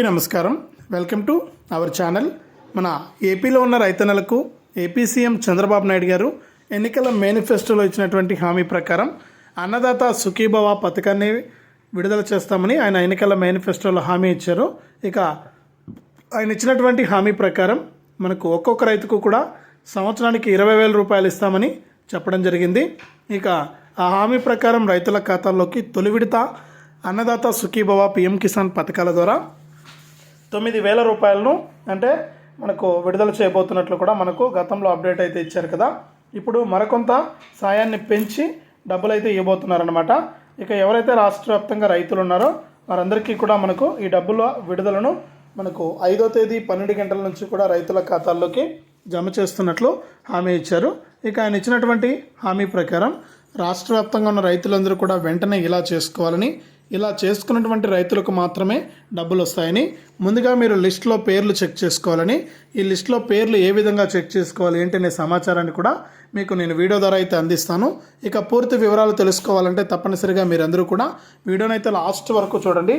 అందరికీ నమస్కారం. Welcome to our channel. మన ఏపీలో ఉన్న రైతన్నలకు ఏపీ సీఎం చంద్రబాబు నాయుడు గారు ఎన్నికల మేనిఫెస్టోలో ఇచ్చినటువంటి హామీ ప్రకారం అన్నదాత సుఖీభవ పథకాన్ని విడుదల చేస్తామని ఆయన ఎన్నికల మేనిఫెస్టోలో హామీ ఇచ్చారు. ఇక ఆయన ఇచ్చినటువంటి హామీ ప్రకారం మనకు ఒక్కొక్క రైతుకు కూడా సంవత్సరానికి ఇరవై వేల రూపాయలు ఇస్తామని చెప్పడం జరిగింది. ఇక ఆ హామీ ప్రకారం రైతుల ఖాతాల్లోకి తొలి విడత అన్నదాత సుఖీభవ పిఎం కిసాన్ పథకాల ద్వారా తొమ్మిది వేల రూపాయలను అంటే మనకు విడుదల చేయబోతున్నట్లు కూడా మనకు గతంలో అప్డేట్ అయితే ఇచ్చారు కదా. ఇప్పుడు మరికొంత సాయాన్ని పెంచి డబ్బులు అయితే ఇవ్వబోతున్నారనమాట ఇక ఎవరైతే రాష్ట్ర వ్యాప్తంగా రైతులు ఉన్నారో వారందరికీ కూడా మనకు ఈ డబ్బుల విడుదలను మనకు ఐదో తేదీ పన్నెండు గంటల నుంచి కూడా రైతుల ఖాతాల్లోకి జమ చేస్తున్నట్లు హామీ ఇచ్చారు. ఇక ఆయన ఇచ్చినటువంటి హామీ ప్రకారం రాష్ట్ర వ్యాప్తంగా ఉన్న రైతులందరూ కూడా వెంటనే ఇలా చేసుకోవాలని ఇలా చేసుకున్నటువంటి రైతులకు మాత్రమే డబ్బులు వస్తాయని ముందుగా మీరు లిస్ట్లో పేర్లు చెక్ చేసుకోవాలని. ఈ లిస్ట్లో పేర్లు ఏ విధంగా చెక్ చేసుకోవాలి ఏంటి అనే సమాచారాన్ని కూడా మీకు నేను వీడియో ద్వారా అయితే అందిస్తాను. ఇక పూర్తి వివరాలు తెలుసుకోవాలంటే తప్పనిసరిగా మీరందరూ కూడా వీడియోని అయితే లాస్ట్ వరకు చూడండి.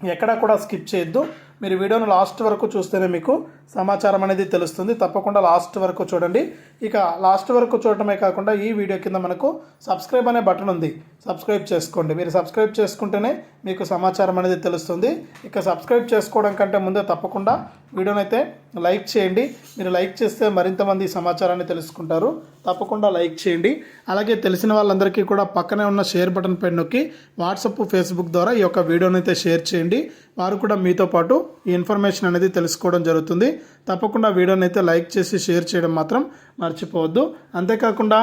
ఎక్కడా కూడా స్కిప్ చేయొద్దు. మీరు వీడియోను లాస్ట్ వరకు చూస్తేనే మీకు సమాచారం అనేది తెలుస్తుంది. తప్పకుండా లాస్ట్ వరకు చూడండి. ఇక లాస్ట్ వరకు చూడటమే కాకుండా ఈ వీడియో కింద మనకు సబ్స్క్రైబ్ అనే బటన్ ఉంది. సబ్స్క్రైబ్ చేసుకోండి. మీరు సబ్స్క్రైబ్ చేసుకుంటేనే మీకు సమాచారం అనేది తెలుస్తుంది. ఇక సబ్స్క్రైబ్ చేసుకోవడం కంటే ముందే తప్పకుండా వీడియోనైతే లైక్ చేయండి. మీరు లైక్ చేస్తే మరింత మంది సమాచారాన్ని తెలుసుకుంటారు. తప్పకుండా లైక్ చేయండి. అలాగే తెలిసిన వాళ్ళందరికీ కూడా పక్కనే ఉన్న షేర్ బటన్ పై నొక్కి వాట్సప్ ఫేస్బుక్ ద్వారా ఈ యొక్క వీడియోని అయితే షేర్ చేయండి. వారు కూడా మీతో పాటు ఈ ఇన్ఫర్మేషన్ అనేది తెలుసుకోవడం జరుగుతుంది. తప్పకుండా వీడియోని అయితే లైక్ చేసి షేర్ చేయడం మాత్రం మర్చిపోవద్దు. అంతేకాకుండా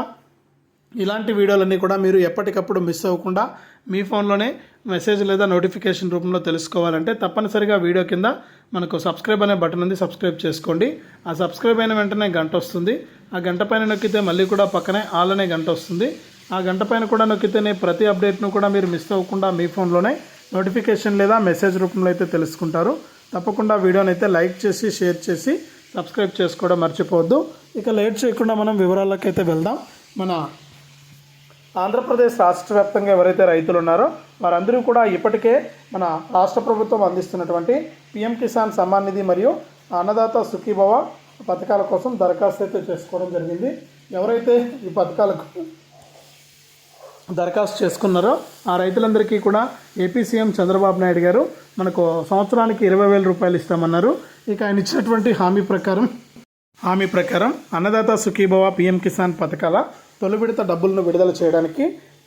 ఇలాంటి వీడియోలన్నీ కూడా మీరు ఎప్పటికప్పుడు మిస్ అవ్వకుండా మీ ఫోన్లోనే మెసేజ్ లేదా నోటిఫికేషన్ రూపంలో తెలుసుకోవాలంటే తప్పనిసరిగా వీడియో కింద మనకు సబ్స్క్రైబ్ అనే బటన్ ఉంది సబ్స్క్రైబ్ చేసుకోండి. ఆ సబ్స్క్రైబ్ అయిన వెంటనే గంట వస్తుంది. ఆ గంట పైన నొక్కితే మళ్ళీ కూడా పక్కనే ఆల్ అనే గంట వస్తుంది. ఆ గంట పైన కూడా నొక్కితేనే ప్రతి అప్డేట్ను కూడా మీరు మిస్ అవ్వకుండా మీ ఫోన్లోనే నోటిఫికేషన్ లేదా మెసేజ్ రూపంలో అయితే తెలుసుకుంటారు. తప్పకుండా వీడియోని అయితే లైక్ చేసి షేర్ చేసి సబ్స్క్రైబ్ చేసుకోవడం మర్చిపోవద్దు. ఇక లేట్ చేయకుండా మనం వివరాలకైతే వెళ్దాం. మన ఆంధ్రప్రదేశ్ రాష్ట్ర వ్యాప్తంగా ఎవరైతే రైతులు ఉన్నారో వారందరూ కూడా ఇప్పటికే మన రాష్ట్ర ప్రభుత్వం అందిస్తున్నటువంటి పిఎం కిసాన్ సమ్మాన్ నిధి మరియు అన్నదాత సుఖీభవ పథకాల కోసం దరఖాస్తు అయితే చేసుకోవడం జరిగింది. ఎవరైతే ఈ పథకాలకు దరఖాస్తు చేసుకున్నారో ఆ రైతులందరికీ కూడా ఏపీ సీఎం చంద్రబాబు నాయుడు గారు మనకు సంవత్సరానికి ఇరవై వేల రూపాయలు ఇస్తామన్నారు. ఇక ఆయన ఇచ్చినటువంటి హామీ ప్రకారం హామీ ప్రకారం అన్నదాత సుఖీభవ పిఎం కిసాన్ పథకాల తొలి విడత డబ్బులను విడుదల చేయడానికి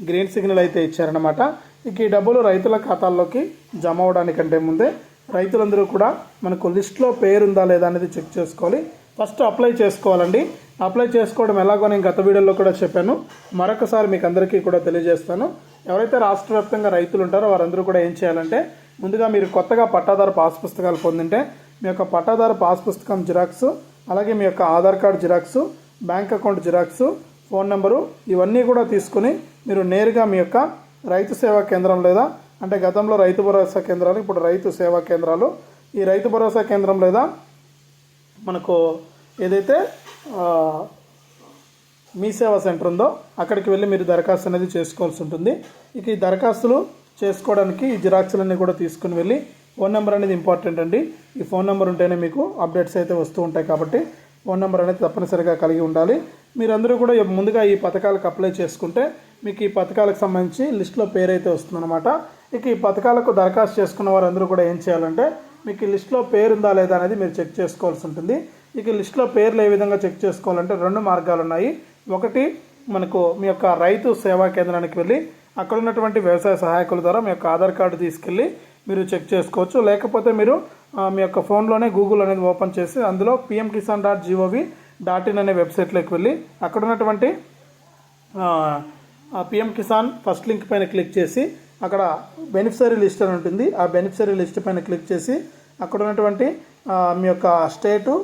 గ్రీన్ సిగ్నల్ అయితే ఇచ్చారనమాట ఇక ఈ డబ్బులు రైతుల ఖాతాల్లోకి జమ అవడానికంటే ముందే రైతులందరూ కూడా మనకు లిస్ట్లో పేరు ఉందా లేదా అనేది చెక్ చేసుకోవాలి. ఫస్ట్ అప్లై చేసుకోవాలండి. అప్లై చేసుకోవడం ఎలాగో నేను గత వీడియోలో కూడా చెప్పాను. మరొకసారి మీకు అందరికీ కూడా తెలియజేస్తాను. ఎవరైతే రాష్ట్ర వ్యాప్తంగా రైతులు ఉంటారో వారందరూ కూడా ఏం చేయాలంటే ముందుగా మీరు కొత్తగా పట్టాదారు పాస్ పుస్తకాలు పొందింటే మీ యొక్క పట్టాదారు పాస్ పుస్తకం జిరాక్స్ అలాగే మీ యొక్క Aadhaar card xerox bank account xerox phone number ఇవన్నీ కూడా తీసుకుని మీరు నేరుగా మీ యొక్క రైతు సేవా కేంద్రం లేదా అంటే గతంలో రైతు భరోసా కేంద్రాలు ఇప్పుడు రైతు సేవా కేంద్రాలు. ఈ రైతు భరోసా కేంద్రం లేదా మనకు ఏదైతే మీ సేవా సెంటర్ ఉందో అక్కడికి వెళ్ళి మీరు దరఖాస్తు అనేది చేసుకోవాల్సి ఉంటుంది. ఇక ఈ దరఖాస్తులు చేసుకోవడానికి ఈ జిరాక్సులన్నీ కూడా తీసుకుని వెళ్ళి ఫోన్ నెంబర్ అనేది ఇంపార్టెంట్ అండి. ఈ ఫోన్ నెంబర్ ఉంటేనే మీకు అప్డేట్స్ అయితే వస్తూ ఉంటాయి కాబట్టి ఫోన్ నెంబర్ అనేది తప్పనిసరిగా కలిగి ఉండాలి. మీరందరూ కూడా ముందుగా ఈ పథకాలకు అప్లై చేసుకుంటే మీకు ఈ పథకాలకు సంబంధించి లిస్ట్లో పేరు అయితే వస్తుందన్నమాట. ఇక ఈ పథకాలకు దరఖాస్తు చేసుకున్న వారందరూ కూడా ఏం చేయాలంటే మీకు ఈ లిస్ట్లో పేరు ఉందా లేదా అనేది మీరు చెక్ చేసుకోవాల్సి ఉంటుంది. ఇక లిస్ట్లో పేర్లు ఏ విధంగా చెక్ చేసుకోవాలంటే రెండు మార్గాలు ఉన్నాయి. ఒకటి మనకు మీ యొక్క రైతు సేవా కేంద్రానికి వెళ్ళి అక్కడ ఉన్నటువంటి వ్యవసాయ సహాయకుల ద్వారా మీ యొక్క ఆధార్ కార్డు తీసుకెళ్ళి మీరు చెక్ చేసుకోవచ్చు. లేకపోతే మీరు మీ యొక్క ఫోన్లోనే గూగుల్ అనేది ఓపెన్ చేసి అందులో PM Kisan dot G O V dot in అనే వెబ్సైట్లోకి వెళ్ళి అక్కడ ఉన్నటువంటి పిఎం కిసాన్ ఫస్ట్ లింక్ పైన క్లిక్ చేసి అక్కడ బెనిఫిషరీ లిస్ట్ అని ఉంటుంది. ఆ బెనిఫిషరీ లిస్ట్ పైన క్లిక్ చేసి అక్కడ ఉన్నటువంటి మీ యొక్క స్టేటు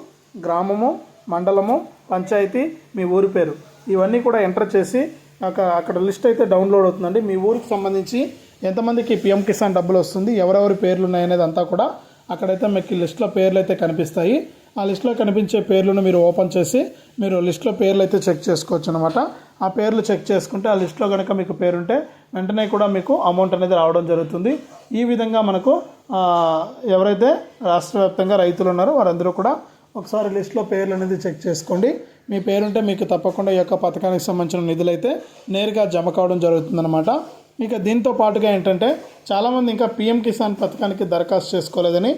గ్రామము మండలము పంచాయతీ మీ ఊరి పేరు ఇవన్నీ కూడా ఎంటర్ చేసి అక్కడ అక్కడ లిస్ట్ అయితే డౌన్లోడ్ అవుతుందండి. మీ ఊరికి సంబంధించి ఎంతమందికి పిఎం కిసాన్ డబ్బులు వస్తుంది ఎవరెవరి పేర్లు ఉన్నాయనేది అంతా కూడా అక్కడైతే మీకు లిస్ట్లో పేర్లు అయితే కనిపిస్తాయి. ఆ లిస్ట్లో కనిపించే పేర్లను మీరు ఓపెన్ చేసి మీరు లిస్ట్లో పేర్లు అయితే చెక్ చేసుకోవచ్చు అనమాట ఆ పేర్లు చెక్ చేసుకుంటే ఆ లిస్ట్లో కనుక మీకు పేరుంటే వెంటనే కూడా మీకు అమౌంట్ అనేది రావడం జరుగుతుంది. ఈ విధంగా మనకు ఎవరైతే రాష్ట్ర వ్యాప్తంగా రైతులు ఉన్నారో వారందరూ కూడా ఒకసారి లిస్ట్లో పేర్లు అనేది చెక్ చేసుకోండి. మీ పేరుంటే మీకు తప్పకుండా ఈ యొక్క పథకానికి సంబంధించిన నిధులు అయితే నేరుగా జమ కావడం జరుగుతుందన్నమాట. ఇక దీంతో పాటుగా ఏంటంటే చాలామంది ఇంకా పిఎం కిసాన్ పథకానికి దరఖాస్తు చేసుకోలేదని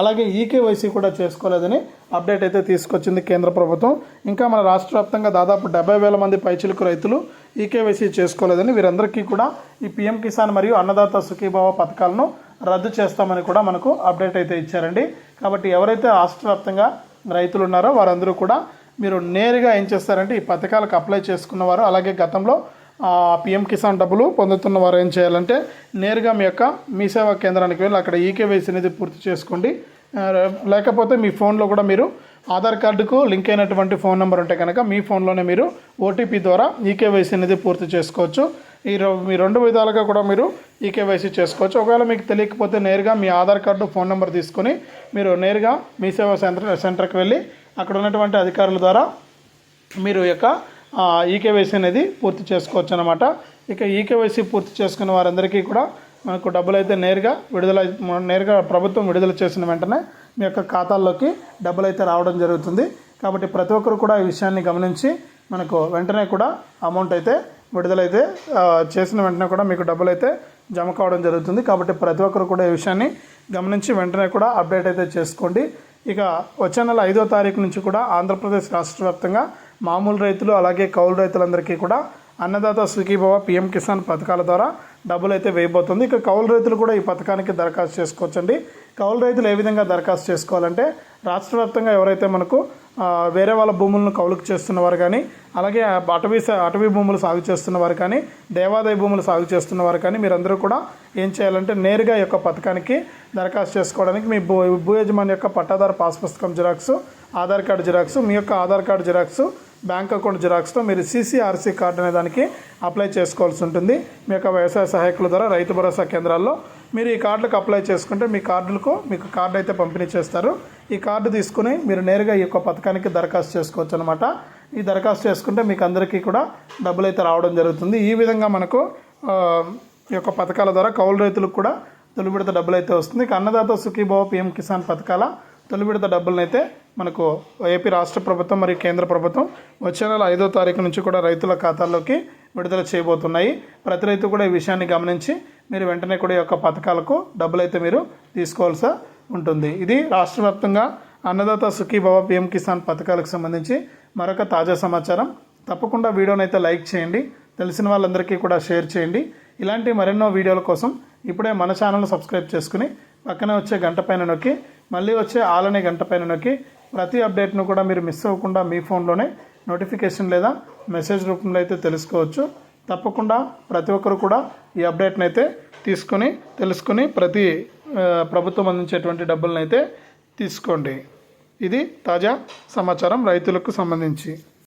అలాగే ఈకేవైసీ కూడా చేసుకోలేదని అప్డేట్ అయితే తీసుకొచ్చింది కేంద్ర ప్రభుత్వం. ఇంకా మన రాష్ట్ర వ్యాప్తంగా దాదాపు డెబ్బై వేల మంది పైచిలుకు రైతులు ఈకేవైసీ చేసుకోలేదని వీరందరికీ కూడా ఈ పిఎం కిసాన్ మరియు అన్నదాత సుఖీభావ పథకాలను రద్దు చేస్తామని కూడా మనకు అప్డేట్ అయితే ఇచ్చారండి. కాబట్టి ఎవరైతే రాష్ట్ర వ్యాప్తంగా రైతులు ఉన్నారో వారందరూ కూడా మీరు నేరుగా ఏం చేస్తారంటే ఈ పథకాలకు అప్లై చేసుకున్నవారు అలాగే గతంలో పిఎం కిసాన్ డబ్బులు పొందుతున్న వారు ఏం చేయాలంటే నేరుగా మీ యొక్క మీ సేవా కేంద్రానికి వెళ్ళి అక్కడ ఈకేవైసీ అనేది పూర్తి చేసుకోండి. లేకపోతే మీ ఫోన్లో కూడా మీరు ఆధార్ కార్డుకు లింక్ అయినటువంటి ఫోన్ నెంబర్ ఉంటే కనుక మీ ఫోన్లోనే మీరు ఓటీపీ ద్వారా ఈకేవైసీ అనేది పూర్తి చేసుకోవచ్చు. ఈ మీ రెండు విధాలుగా కూడా మీరు ఈకేవైసీ చేసుకోవచ్చు. ఒకవేళ మీకు తెలియకపోతే నేరుగా మీ ఆధార్ కార్డు ఫోన్ నెంబర్ తీసుకొని మీరు నేరుగా మీ సేవా సెంటర్ సెంటర్కి వెళ్ళి అక్కడ ఉన్నటువంటి అధికారుల ద్వారా మీరు యొక్క ఈకేవైసీ అనేది పూర్తి చేసుకోవచ్చు అనమాట ఇక ఈకేవైసీ పూర్తి చేసుకున్న వారందరికీ కూడా మనకు డబ్బులు అయితే నేరుగా విడుదల నేరుగా ప్రభుత్వం విడుదల చేసిన వెంటనే మీ యొక్క ఖాతాల్లోకి డబ్బులు అయితే రావడం జరుగుతుంది. కాబట్టి ప్రతి ఒక్కరు కూడా ఈ విషయాన్ని గమనించి మనకు వెంటనే కూడా అమౌంట్ అయితే విడుదలైతే చేసిన వెంటనే కూడా మీకు డబ్బులు అయితే జమ కావడం జరుగుతుంది. కాబట్టి ప్రతి ఒక్కరు కూడా ఈ విషయాన్ని గమనించి వెంటనే కూడా అప్డేట్ అయితే చేసుకోండి. ఇక వచ్చే నెల ఐదో తారీఖు నుంచి కూడా ఆంధ్రప్రదేశ్ రాష్ట్ర వ్యాప్తంగా మామూలు రైతులు అలాగే కౌలు రైతులందరికీ కూడా అన్నదాత సుఖీభవ పిఎం కిసాన్ పథకాల ద్వారా డబ్బులు అయితే వేయబోతుంది. ఇక కౌలు రైతులు కూడా ఈ పథకానికి దరఖాస్తు చేసుకోవచ్చండి. కౌలు రైతులు ఏ విధంగా దరఖాస్తు చేసుకోవాలంటే రాష్ట్ర వ్యాప్తంగా ఎవరైతే మనకు వేరే వాళ్ళ భూములను కౌలుకు చేస్తున్నవారు కానీ అలాగే అటవీ స- అటవీ భూములు సాగు చేస్తున్నవారు కానీ దేవాదాయ భూములు సాగు చేస్తున్నవారు కానీ మీరందరూ కూడా ఏం చేయాలంటే నేరుగా ఈ యొక్క పథకానికి దరఖాస్తు చేసుకోవడానికి మీ భూ భూ యజమాని యొక్క పట్టాదారు పాస్ పుస్తకం జిరాక్స్ ఆధార్ కార్డు జిరాక్స్ మీ యొక్క Aadhaar card xerox bank account జిరాక్స్తో మీరు సీసీఆర్సీ కార్డు అనే దానికి అప్లై చేసుకోవాల్సి ఉంటుంది. మీ యొక్క వ్యవసాయ సహాయకుల ద్వారా రైతు భరోసా కేంద్రాల్లో మీరు ఈ కార్డులకు అప్లై చేసుకుంటే మీ కార్డులకు మీకు కార్డు అయితే పంపిణీ చేస్తారు. ఈ కార్డు తీసుకుని మీరు నేరుగా ఈ యొక్క పథకానికి దరఖాస్తు చేసుకోవచ్చు అనమాట ఈ దరఖాస్తు చేసుకుంటే మీకు అందరికీ కూడా డబ్బులు అయితే రావడం జరుగుతుంది. ఈ విధంగా మనకు ఈ యొక్క పథకాల ద్వారా కౌలు రైతులకు కూడా తొలి విడత డబ్బులు అయితే వస్తుంది. అన్నదాత సుఖీభావ పిఎం కిసాన్ పథకాల తొలి విడత డబ్బులను అయితే మనకు ఏపీ రాష్ట్ర ప్రభుత్వం మరియు కేంద్ర ప్రభుత్వం వచ్చే నెల ఐదో తారీఖు నుంచి కూడా రైతుల ఖాతాల్లోకి విడుదల చేయబోతున్నాయి. ప్రతి రైతు కూడా ఈ విషయాన్ని గమనించి మీరు వెంటనే కూడా ఈ యొక్క పథకాలకు డబ్బులు అయితే మీరు తీసుకోవాల్సి ఉంటుంది. ఇది రాష్ట్ర వ్యాప్తంగా అన్నదాత సుఖీభవ పిఎం కిసాన్ పథకాలకు సంబంధించి మరొక తాజా సమాచారం. తప్పకుండా వీడియోని అయితే లైక్ చేయండి. తెలిసిన వాళ్ళందరికీ కూడా షేర్ చేయండి. ఇలాంటి మరెన్నో వీడియోల కోసం ఇప్పుడే మన ఛానల్ను సబ్స్క్రైబ్ చేసుకుని పక్కనే వచ్చే గంట పైన నొక్కి మళ్ళీ వచ్చే ఆలనే గంట పైన నొక్కి ప్రతి అప్డేట్ను కూడా మీరు మిస్ అవ్వకుండా మీ ఫోన్లోనే నోటిఫికేషన్ లేదా మెసేజ్ రూపంలో అయితే తెలుసుకోవచ్చు. తప్పకుండా ప్రతి ఒక్కరు కూడా ఈ అప్డేట్ని అయితే తీసుకొని తెలుసుకొని ప్రతి ప్రభుత్వం అందించేటువంటి డబ్బులను అయితే తీసుకోండి. ఇది తాజా సమాచారం రైతులకు సంబంధించి.